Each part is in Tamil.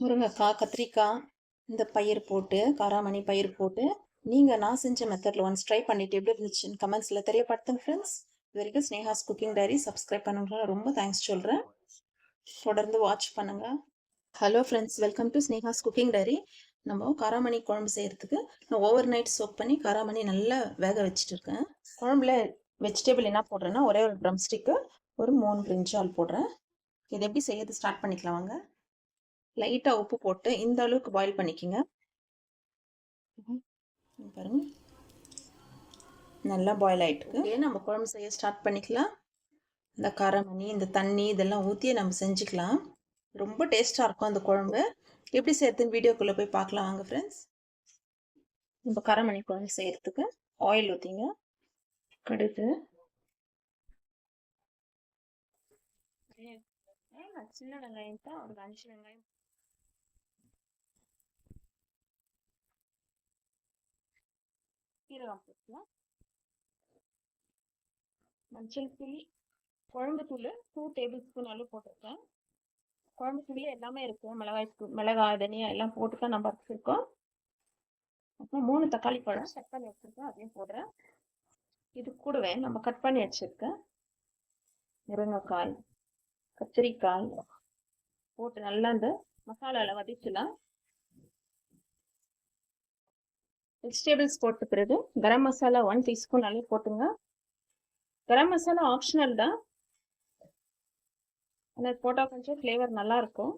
முருங்கைக்காய் கத்திரிக்காய் இந்த பயிர் போட்டு காராமணி பயிர் போட்டு நீங்கள் நான் செஞ்ச மெத்தடில் ஒன்ஸ் ட்ரை பண்ணிட்டு எப்படி இருந்துச்சுன்னு கமெண்ட்ஸில் தெரியப்படுத்துங்க ஃப்ரெண்ட்ஸ் இது வரைக்கும் ஸ்னேஹாஸ் குக்கிங் டைரி சப்ஸ்கிரைப் பண்ணுங்க. ரொம்ப தேங்க்ஸ் சொல்கிறேன் தொடர்ந்து வாட்ச் பண்ணுங்கள் hello friends welcome to Sneha's cooking diary நம்ம காராமணி குழம்பு செய்கிறதுக்கு நான் ஓவர் நைட் சோப் பண்ணி காராமணி நல்லா வேக வச்சுட்டு இருக்கேன். குழம்புல வெஜிடபிள் என்ன போடுறேன்னா ஒரே ஒரு ட்ரம் ஸ்டிக்கு ஒரு மூணு பிரிஞ்சால் போடுறேன். இது எப்படி செய்யறது ஸ்டார்ட் பண்ணிக்கலாம் வாங்க. லைட்டாக உப்பு போட்டு இந்த அளவுக்கு பாயில் பண்ணிக்கோங்க. பாருங்க. நல்லா பாயில் ஆகிட்டுருக்கு நம்ம குழம்பு செய்ய ஸ்டார்ட் பண்ணிக்கலாம். இந்த காரமணி இந்த தண்ணி இதெல்லாம் ஊற்றியே நம்ம செஞ்சுக்கலாம். ரொம்ப டேஸ்ட்டாக இருக்கும் அந்த குழம்பு. எப்படி செய்யறதுன்னு வீடியோக்குள்ளே போய் பார்க்கலாம். வாங்க ஃப்ரெண்ட்ஸ் இப்போ காரமணி குழம்பு செய்யறதுக்கு ஆயில் ஊற்றிங்க கடுகு. சின்ன வெங்காயம் தான் ஒரு அஞ்சு வெங்காயம் சீரகம் போட்டுக்கலாம் மஞ்சள் புளி குழம்பு தூள் டூ டேபிள் ஸ்பூன் அளவு போட்டிருக்கேன். குழம்பு தூளியே எல்லாமே இருக்கும் மிளகாய் தூள் மிளகாய் தனியா எல்லாம் போட்டு தான் நம்ம வச்சுருக்கோம். அப்புறம் மூணு தக்காளி பழம் கட் பண்ணி வச்சுருக்கேன். அதையும் போடுறேன். இது கூடவே நம்ம கட் பண்ணி வச்சுருக்கேன் முருங்கைக்காய் கத்திரிக்காய் போட்டு நல்லா இந்த மசாலாவில் வதக்கலாம் வெஜிடபிள்ஸ் போட்ட பிறகு கரம் மசாலா ஒன் டீஸ்பூன் அளவு போட்டுங்க. கரம் மசாலா ஆப்ஷனல் தான். ஆனால் போட்டால் கொஞ்சம் ஃப்ளேவர் நல்லாயிருக்கும்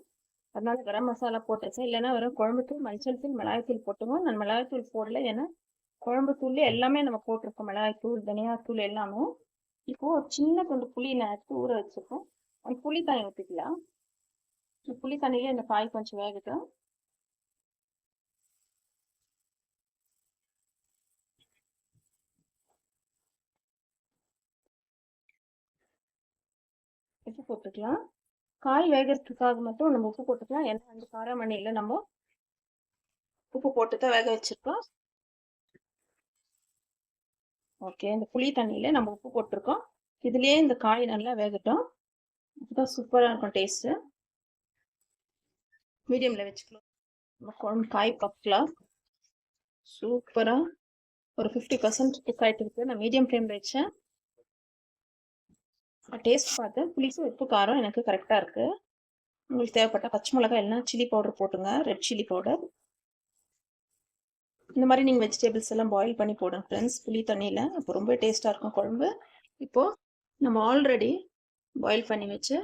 அதனால கரம் மசாலா போட்டுச்சேன் இல்லைன்னா வெறும் குழம்புத்தூள் மஞ்சள் தூள் மிளகாய்த்தூள் போட்டுங்க. நான் மிளகாய்த்தூள் போடல. ஏன்னா குழம்பு தூள் எல்லாமே நம்ம போட்டிருக்கோம். மிளகாய்த்தூள் தனியாத்தூள் எல்லாமே. இப்போது ஒரு சின்ன கொஞ்சம் புளி நான் எடுத்து ஊற வச்சுருக்கோம் அந்த புளி தண்ணி ஊற்றிக்கலாம் புளி தண்ணியிலே இந்த காய் கொஞ்சம் வேகட்டும். உப்பு போட்டுக்கலாம். காய் வேகிறதுக்காக மட்டும் நம்ம உப்பு போட்டுக்கலாம். ஏன்னா அந்த காரமணியில் நம்ம உப்பு போட்டு தான் வேக வச்சிருக்கோம். ஓகே இந்த புளி தண்ணியில் நம்ம உப்பு போட்டிருக்கோம். இதுலேயே இந்த காய் நல்லா வேகட்டும். இதுதான் சூப்பராக இருக்கும் டேஸ்ட்டு மீடியமில் வச்சுக்கலாம். நம்ம குழம்பு காய் பக்கலாம் சூப்பராக ஒரு ஃபிஃப்டி பர்சன்ட் குக் ஆகிட்டு இருக்கு நான் மீடியம் ஃப்ளேமில் வச்சேன். டேஸ்ட் பார்த்து புளிப்பு உப்பு காரம் எனக்கு கரெக்டாக இருக்குது உங்களுக்கு தேவைப்பட்ட பச்சை மிளகாய் எல்லாம் சில்லி பவுடர் போட்டுங்க. ரெட் சில்லி பவுடர் இந்த மாதிரி நீங்கள் வெஜிடபிள்ஸ் எல்லாம் பாயில் பண்ணி போடுங்க ஃப்ரெண்ட்ஸ் புளி தண்ணியில். அப்போ ரொம்ப டேஸ்ட்டாக இருக்கும் குழம்பு. இப்போது நம்ம ஆல்ரெடி பாயில் பண்ணி வச்சு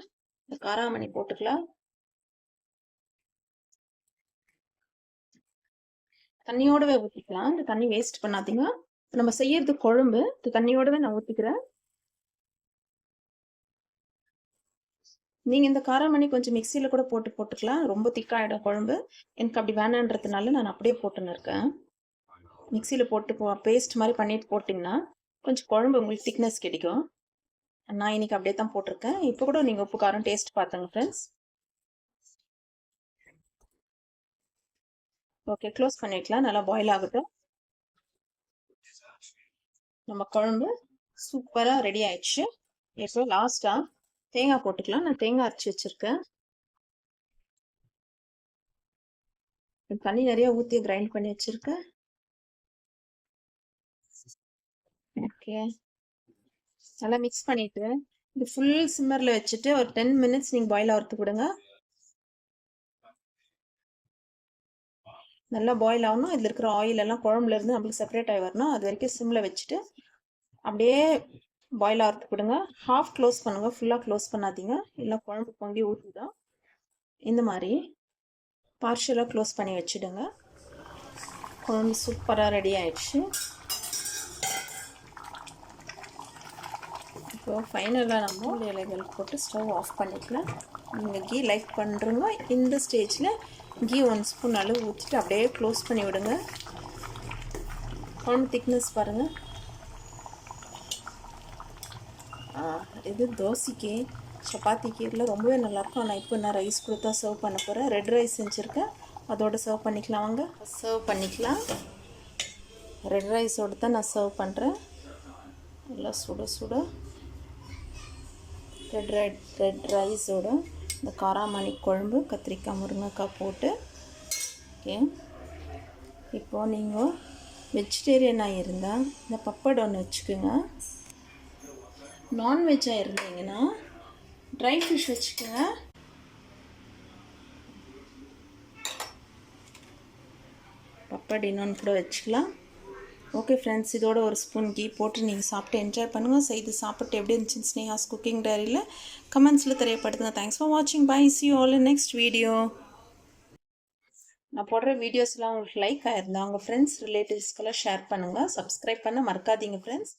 இந்த காராமணி போட்டுக்கலாம். தண்ணியோடவே ஊற்றிக்கலாம் இந்த தண்ணி வேஸ்ட் பண்ணாதீங்க. நம்ம செய்யறது குழம்பு. இந்த தண்ணியோடவே நான் ஊற்றிக்கிறேன் நீங்கள் இந்த காராமணி கொஞ்சம் மிக்சியில் கூட போட்டு போட்டுக்கலாம். ரொம்ப திக்காகிடும் குழம்பு. எனக்கு அப்படி வேணான்றதுனால நான் அப்படியே போட்டுன்னு இருக்கேன். மிக்சியில் போட்டு போ பேஸ்ட் மாதிரி பண்ணிட்டு போட்டிங்கன்னா கொஞ்சம் குழம்பு உங்களுக்கு திக்னஸ் கிடைக்கும். நான் இன்னைக்கு அப்படியே தான் போட்டிருக்கேன். இப்போ கூட நீங்கள் உப்பு காரம் டேஸ்ட் பார்த்துங்க ஃப்ரெண்ட்ஸ் ஓகே க்ளோஸ் பண்ணிக்கலாம். நல்லா பாயில் ஆகட்டும். நம்ம குழம்பு சூப்பராக ரெடி ஆயிடுச்சு. இப்போ லாஸ்ட்டாக தேங்காய் போட்டுக்கலாம். நான் தேங்காய் அரைச்சி வச்சிருக்கேன். தண்ணி நிறைய ஊற்றி கிரைண்ட் பண்ணி வச்சிருக்கேன். ஓகே நல்லா மிக்ஸ் பண்ணிட்டு இது ஃபுல் சிம்மரில் வச்சுட்டு ஒரு டென் மினிட்ஸ் நீங்கள் பாயில் ஆகிறதுக்கு விடுங்க. நல்லா பாயில் ஆகணும். இதில் இருக்கிற ஆயில் எல்லாம் குழம்புலேருந்து நம்மளுக்கு செப்பரேட் ஆகி வரணும். அது வரைக்கும் சிம்மில் வச்சுட்டு அப்படியே பாயில் ஆகிறதுக்கு விடுங்க. ஹாஃப் க்ளோஸ் பண்ணுங்கள் ஃபுல்லாக க்ளோஸ் பண்ணாதீங்க. இல்லை குழம்பு பொங்கி ஊற்றிடும் இந்த மாதிரி பார்ஷியலாக க்ளோஸ் பண்ணி வச்சுடுங்க. குழம்பு சூப்பராக ரெடி ஆயிடுச்சு. இப்போ ஃபைனலாக நம்ம இலைகள் போட்டு ஸ்டவ் ஆஃப் பண்ணிக்கலாம் நீங்கள் கீ லைக் பண்ணுறவங்க இந்த ஸ்டேஜில் கீ ஒன் ஸ்பூன் அளவு ஊற்றிட்டு அப்படியே க்ளோஸ் பண்ணி விடுங்க. குழம்பு திக்னஸ் பாருங்கள் இது தோசைக்கு சப்பாத்திக்கு இதில் ரொம்பவே நல்லாயிருக்கும். ஆனால் இப்போ நான் ரைஸ் கொடுத்தா சர்வ் பண்ண போகிறேன் ரெட் ரைஸ் செஞ்சுருக்கேன். அதோடு சர்வ் பண்ணிக்கலாம் வாங்க. சர்வ் பண்ணிக்கலாம். ரெட் ரைஸோடு தான் நான் சர்வ் பண்ணுறேன் நல்லா சுட சுட. ரெட் ரெட் ரெட் ரைஸோட இந்த காராமணி குழம்பு கத்திரிக்காய் முருங்கைக்காய் போட்டு ஓகே இப்போது நீங்கள் வெஜிடேரியனாக இருந்தால் இந்த பப்படை ஒன்று வச்சுக்கோங்க. நான்வெஜ்ஜாக இருந்தீங்கன்னா ட்ரை ஃபிஷ் வச்சுக்கோங்க. பப்படி இன்னொன்று கூட வச்சுக்கலாம். ஓகே ஃப்ரெண்ட்ஸ் இதோட ஒரு ஸ்பூன் கீ போட்டு நீங்கள் சாப்பிட்டு என்ஜாய் பண்ணுங்கள் செய்து சாப்பிட்டு எப்படி இருந்துச்சு ஸ்னேஹாஸ் குக்கிங் டைரியில் கமெண்ட்ஸில் தெரியப்படுத்துங்க. தேங்க்ஸ் ஃபார் வாட்சிங் bye see all in next video நான் போடுற வீடியோஸ்லாம் உங்களுக்கு லைக் ஆயிருந்தா உங்கள் ஃப்ரெண்ட்ஸ் ரிலேட்டிவ்ஸ்க்கெல்லாம் ஷேர் பண்ணுங்கள் சப்ஸ்கிரைப் பண்ண மறக்காதீங்க ஃப்ரெண்ட்ஸ்